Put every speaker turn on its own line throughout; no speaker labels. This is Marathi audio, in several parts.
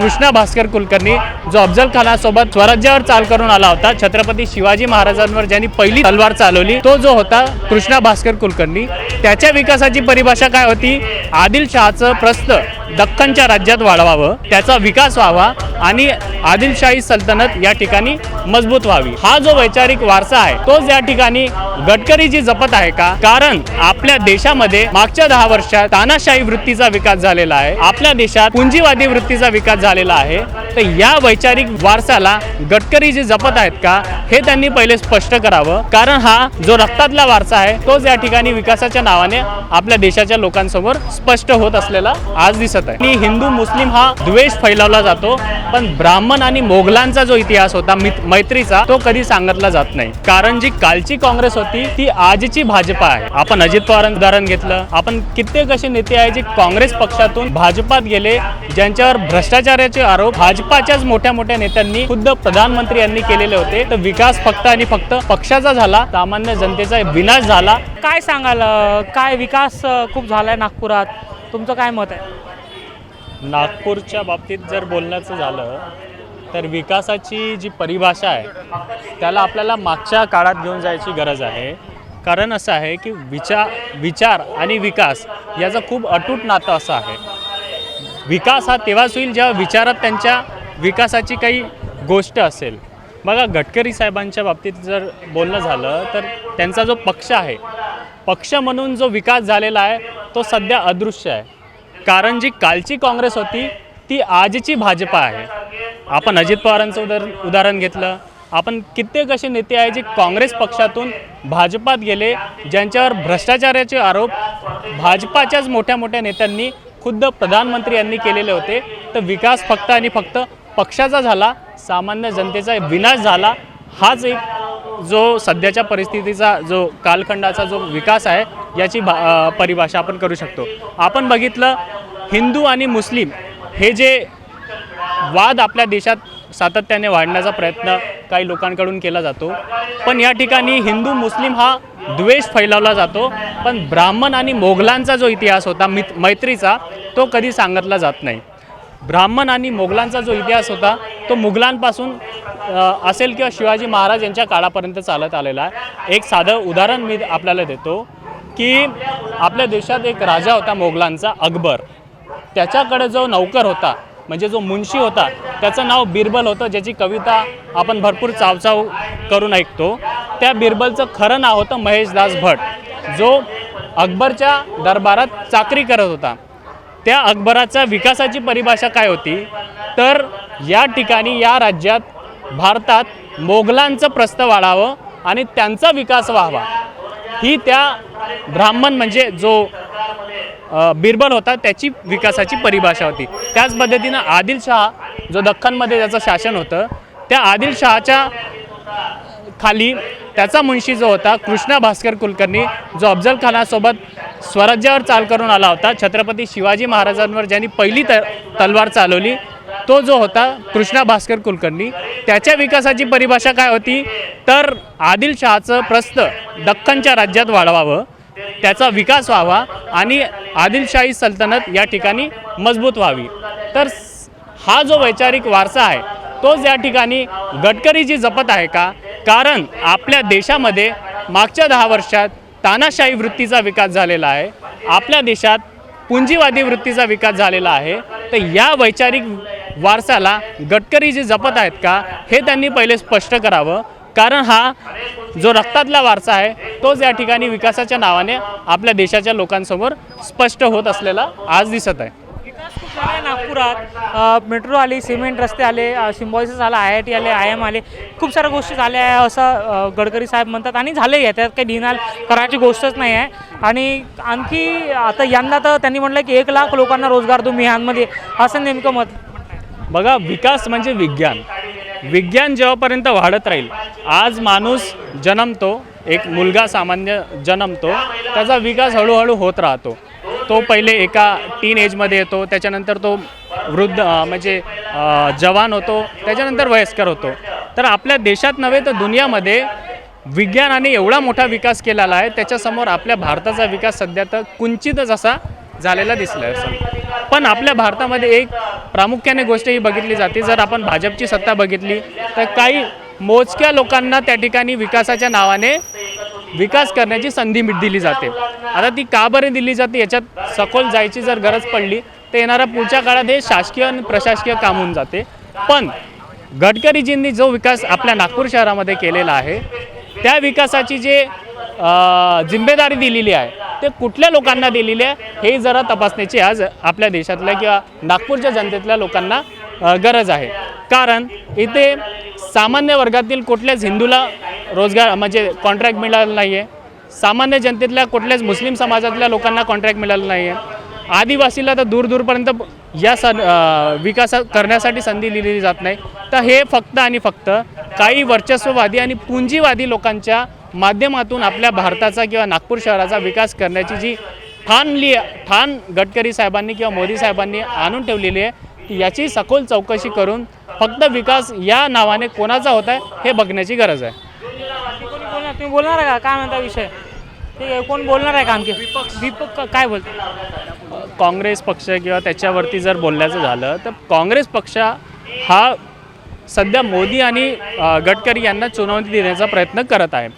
कृष्णा भास्कर कुलकर्णी जो अफजल खानासोबत स्वराज्यावर चाल करून आला होता छत्रपती शिवाजी महाराजांवर ज्यांनी पहिली तलवार चालवली तो जो होता कृष्णा भास्कर कुलकर्णी. त्याच्या विकासाची परिभाषा काय होती? आदिलशहाचं प्रस्थ. दख्खनच्या राज्यात वाढवावं त्याचा विकास व्हावा आणि आदिलशाही सल्तनत या ठिकाणी मजबूत व्हावी. हा जो वैचारिक वारसा आहे तोच या ठिकाणी गडकरीजी जपत आहे का? कारण आपल्या देशामध्ये मागच्या दहा वर्षात तानाशाही वृत्तीचा विकास झालेला आहे. आपल्या देशात पुंजीवादी वृत्तीचा विकास झालेला आहे. तर या वैचारिक वारसाला गडकरी जे जपत आहेत का हे त्यांनी पहिले स्पष्ट करावं. कारण हा जो रक्तातला वारसा आहे तोच या ठिकाणी विकासाच्या नावाने आपल्या देशाच्या लोकांसमोर स्पष्ट होत असलेला आज दिसत आहे. आणि हिंदू मुस्लिम हा द्वेष फैलावला जातो पण ब्राह्मण आणि मोगलांचा जो इतिहास होता मैत्रीचा तो कधी सांगितला जात नाही. कारण जी कालची काँग्रेस होती ती आजची भाजपा आहे. आपण अजित पवारांचं उदाहरण घेतलं. आपण कित्येक असे नेते आहे जे काँग्रेस पक्षातून भाजपात गेले ज्यांच्यावर भ्रष्टाचाराचे आरोप भाजपाच्याच मोठ्या मोठ्या नेत्यांनी खुद्द प्रधानमंत्री यांनी केलेले होते. तर विकास फक्त आणि फक्त पक्षाचा झाला. सामान्य जनतेचा विनाश झाला.
काय सांगाल काय विकास खूप झालाय नागपुरात? तुमचं काय मत आहे?
नागपूरच्या बाबतीत जर बोलण्याचं झालं तर विकासाची जी परिभाषा आहे त्याला आपल्याला मागच्या काळात घेऊन जायची गरज आहे. कारण असं आहे की विचार विचार आणि विकास याचं खूप अटूट नातं असं आहे. विकास हा तेव्हाच होईल जेव्हा विचारात त्यांच्या विकासाची काही गोष्ट असेल. बघा गडकरी साहेबांच्या बाबतीत जर बोलणं झालं तर त्यांचा जो पक्ष आहे पक्ष म्हणून जो विकास झालेला आहे तो सध्या अदृश्य आहे. कारण जी कालची काँग्रेस होती ती आजची भाजपा आहे. आपण अजित पवारांचं उदर उदाहरण घेतलं. आपण कित्येक असे नेते आहे जे काँग्रेस पक्षातून भाजपात गेले ज्यांच्यावर भ्रष्टाचाराचे आरोप भाजपाच्याच मोठ्या मोठ्या नेत्यांनी खुद्द प्रधानमंत्री यांनी केलेले होते. तर विकास फक्त आणि फक्त पक्षाचा झाला सामान्य जनतेचा विनाश झाला हाच एक जो सध्याच्या परिस्थितीचा जो कालखंडाचा जो विकास आहे याची भा परिभाषा आपण करू शकतो. आपण बघितलं हिंदू आणि मुस्लिम हे जे वाद आपल्या देशात सातत्याने वाढण्याचा प्रयत्न काही लोकांकडून केला जातो पण या ठिकाणी हिंदू मुस्लिम हा द्वेष फैलावला जातो पण ब्राह्मण आणि मोगलांचा जो इतिहास होता मित मैत्रीचा तो कधी सांगितला जात नाही. ब्राह्मण आणि मोगलांचा जो इतिहास होता तो मुघलांपासून असेल किंवा शिवाजी महाराज यांच्या काळापर्यंत चालत आलेला आहे. एक साधं उदाहरण मी आपल्याला देतो की आपल्या देशात एक राजा होता मोगलांचा अकबर. त्याच्याकडे जो नौकर होता म्हणजे जो मुंशी होता त्याचं नाव बिरबल होतं ज्याची कविता आपण भरपूर चावचाव करून ऐकतो. त्या बिरबलचं खरं नाव होतं महेशदास भट जो अकबरच्या दरबारात चाकरी करत होता. त्या अकबराच्या विकासाची परिभाषा काय होती? तर या ठिकाणी या राज्यात भारतात मोगलांचं प्रस्थ वाढावं आणि त्यांचा विकास व्हावा. ही त्या ब्राह्मण म्हणजे जो बिरबल होता त्याची विकासाची परिभाषा होती. त्याच पद्धतीनं आदिलशहा जो दख्खनमध्ये त्याचं शासन होतं त्या आदिलशहाच्या खाली त्याचा मुंशी जो होता कृष्णा भास्कर कुलकर्णी जो अफजल खानासोबत स्वराज्यावर चाल करून आला होता. छत्रपती शिवाजी महाराजांवर ज्यांनी पहिली त तलवार चालवली तो जो होता कृष्णा भास्कर कुलकर्णी त्याच्या विकासाची परिभाषा काय होती? तर आदिलशहाचं प्रस्त दख्खनच्या राज्यात वाढवावं त्याचा विकास व्हावा आणि आदिलशाही सल्तनत या ठिकाणी मजबूत व्हावी. तर हा जो वैचारिक वारसा आहे तोच या ठिकाणी गडकरीची जपत आहे का? कारण आपल्या देशामध्ये मागच्या दहा वर्षात तानाशाही वृत्तीचा विकास झालेला आहे. आपल्या देशात पुंजीवादी वृत्तीचा विकास झालेला आहे. तर या वैचारिक वारसाला गडकरी जे जपत आहेत का हे त्यांनी पहिले स्पष्ट करावं. कारण हा जो रक्तातला वारसा आहे तोच या ठिकाणी विकासाच्या नावाने आपल्या देशाच्या लोकांसमोर स्पष्ट होत असलेला आज दिसत आहे.
आहे नागपुरात मेट्रो आली सिमेंट रस्ते आले सिम्बॉयसिस आला आय आय टी आले आय एम आले. खूप साऱ्या गोष्टी झाल्या आहे असं गडकरी साहेब म्हणतात आणि झाले आहे. त्यात काही डिनाल करायची गोष्टच नाही आहे. आणि आणखी आता यंदा तर त्यांनी म्हटलं की एक लाख लोकांना रोजगार तुम्ही ह्यांमध्ये असं नेमकं मत?
बघा विकास म्हणजे विज्ञान. विज्ञान जेव्हापर्यंत वाढत राहील आज माणूस जन्मतो एक मुलगा सामान्य जन्मतो त्याचा विकास हळूहळू होत राहतो. तो पहिले एका टीन एजमध्ये येतो त्याच्यानंतर तो वृद्ध म्हणजे जवान होतो त्याच्यानंतर वयस्कर होतो. तर आपल्या देशात नव्हे तर दुनियामध्ये विज्ञानाने एवढा मोठा विकास केलेला आहे त्याच्यासमोर आपल्या भारताचा विकास सध्या तर कुंचितच असा झालेला दिसला आहे पण आपल्या भारतामध्ये एक प्रामुख्याने गोष्ट ही बघितली जाते जर आपण भाजपची सत्ता बघितली तर काही मोजक्या लोकांना त्या ठिकाणी विकासाच्या नावाने विकास करण्याची संधी दिली जाते. आता ती का बरं दिली जाते? याच्यात सखोल जायची जर गरज पडली तर येणाऱ्या पुढच्या काळात हे शासकीय आणि प्रशासकीय काम होऊन जाते. पण गडकरीजींनी जो विकास आपल्या नागपूर शहरामध्ये केलेला आहे त्या विकासाची जे जिम्मेदारी दिलेली आहे ते कुठल्या लोकांना दिलेली आहे हे जरा तपासण्याची आज आपल्या देशातल्या किंवा नागपूरच्या जनतेतल्या लोकांना गरज आहे. कारण इथे सामान्य वर्गातील कुठल्याच हिंदूला रोजगार म्हणजे कॉन्ट्रॅक्ट मिळालं नाही आहे सामान्य जनतेतल्या कुठल्याच मुस्लिम समाजातल्या लोकांना कॉन्ट्रॅक्ट मिळालं नाही आहे आदिवासीला तर दूर दूरपर्यंत या सन विकास करण्यासाठी संधी दिलेली जात नाही. तर हे फक्त आणि फक्त काही वर्चस्ववादी आणि पुंजीवादी लोकांच्या माध्यमातून आपल्या भारताचा किंवा नागपूर शहराचा विकास करण्याची जी ठाणली ठाण गडकरी साहेबांनी किंवा मोदी साहेबांनी आणून ठेवलेली आहे ती याची सखोल चौकशी करून फक्त विकास या नावाने कोणाचा होत आहे हे बघण्याची गरज आहे.
तुम्ही बोलणार आहे का? काय म्हणता विषय? ठीक आहे कोण बोलणार आहे का आणखी? दीपक काय बोलतो?
काँग्रेस पक्ष किंवा त्याच्यावरती जर बोलण्याचं झालं तर काँग्रेस पक्ष हा सध्या मोदी आणि गडकरी यांना चुनवती देण्याचा प्रयत्न करत आहे.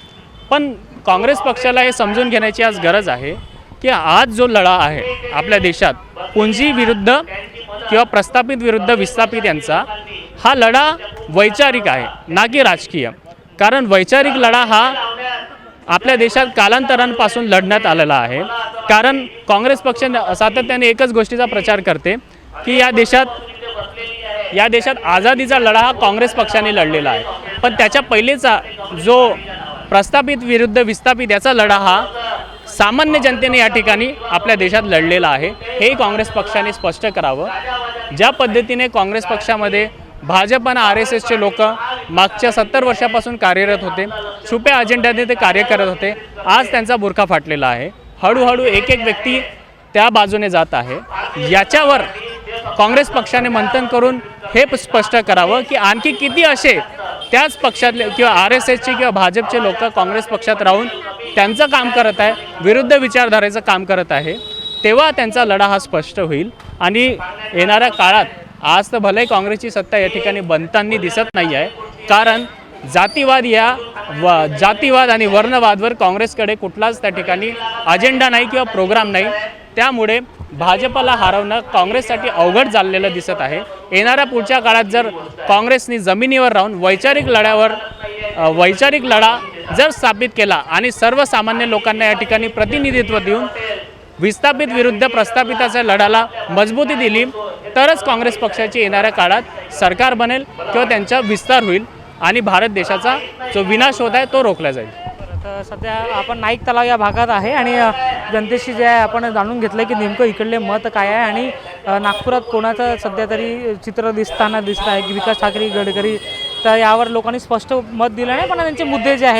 पण काँग्रेस पक्षाला हे समजून घेण्याची आज गरज आहे की आज जो लढा आहे आपल्या देशात पुंजी विरुद्ध किंवा प्रस्थापित विरुद्ध विस्थापित यांचा हा लढा वैचारिक आहे ना की राजकीय. कारण वैचारिक लढा हा आपल्या देशात कालांतरांपासून लढण्यात आलेला आहे. कारण काँग्रेस पक्ष सातत्याने एकच गोष्टीचा प्रचार करते की या देशात या देशात आझादीचा लढा हा काँग्रेस पक्षाने लढलेला आहे. पण त्याच्या पहिलेचा जो प्रस्थापित विरुद्ध विस्थापित याचा लढा हा सामान्य जनतेने या ठिकाणी आपल्या देशात लढलेला आहे. हे काँग्रेस पक्षाने स्पष्ट करावं. ज्या पद्धतीने काँग्रेस पक्षामध्ये भाजप आणि आर एस एसचे लोक मागच्या सत्तर वर्षापासून कार्यरत होते. छुप्या अजेंड्याने ते कार्य करत होते. आज त्यांचा बुरखा फाटलेला आहे. हळूहळू एक एक व्यक्ती त्या बाजूने जात आहे. याच्यावर काँग्रेस पक्षाने मंथन करून हे स्पष्ट करावं की आणखी किती असे त्याच पक्षातले किंवा आर एस एसचे किंवा भाजपचे लोक काँग्रेस पक्षात राहून त्यांचं काम करत आहे विरुद्ध विचारधारेचं काम करत आहे तेव्हा त्यांचा लढा हा स्पष्ट होईल. आणि येणाऱ्या काळात आज तर भले काँग्रेसची सत्ता या ठिकाणी बनताना दिसत नाही आहे कारण जातीवाद या व जातीवाद आणि वर्णवादवर काँग्रेसकडे कुठलाच त्या ठिकाणी अजेंडा नाही किंवा प्रोग्राम नाही. त्यामुळे भाजपला हरवणं काँग्रेससाठी अवघड चाललेलं दिसत आहे. येणाऱ्या पुढच्या काळात जर काँग्रेसनी जमिनीवर राहून वैचारिक लढ्यावर वैचारिक लढा जर स्थापित केला आणि सर्वसामान्य लोकांना या ठिकाणी प्रतिनिधित्व देऊन विस्थापित विरुद्ध प्रस्थापिताच्या लढ्याला मजबूती दिली तरच काँग्रेस पक्षाची येणाऱ्या काळात सरकार बनेल किंवा त्यांचा विस्तार होईल आणि भारत देशाचा जो विनाश होत आहे तो रोखला जाईल.
तर सध्या आपण नाईक तलाव या भागात आहे आणि जनतेशी जे आहे आपण जाणून घेतलं की नेमकं इकडले मत काय आहे आणि नागपुरात कोणाचं सध्या तरी चित्र दिसताना दिसत आहे की विकास ठाकरे गडकरी तर यावर लोकांनी स्पष्ट मत दिलं नाही पण त्यांचे मुद्दे जे आहेत